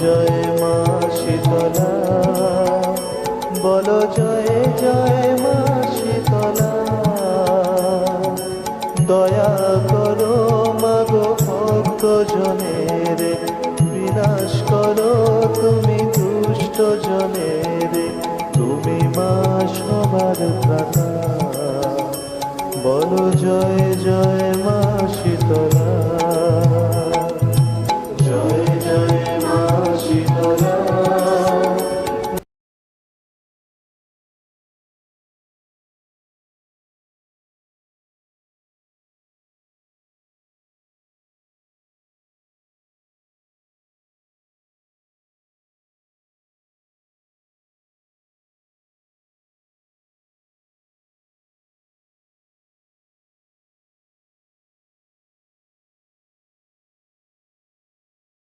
জয় মা শীতলা। বলো জয় জয় মা শীতলা। দয়া করো মাগো ভক্ত জনের বিনাশ করো তুমি দুষ্ট জনের। তুমি মা সবার প্রাতা বলো জয় জয়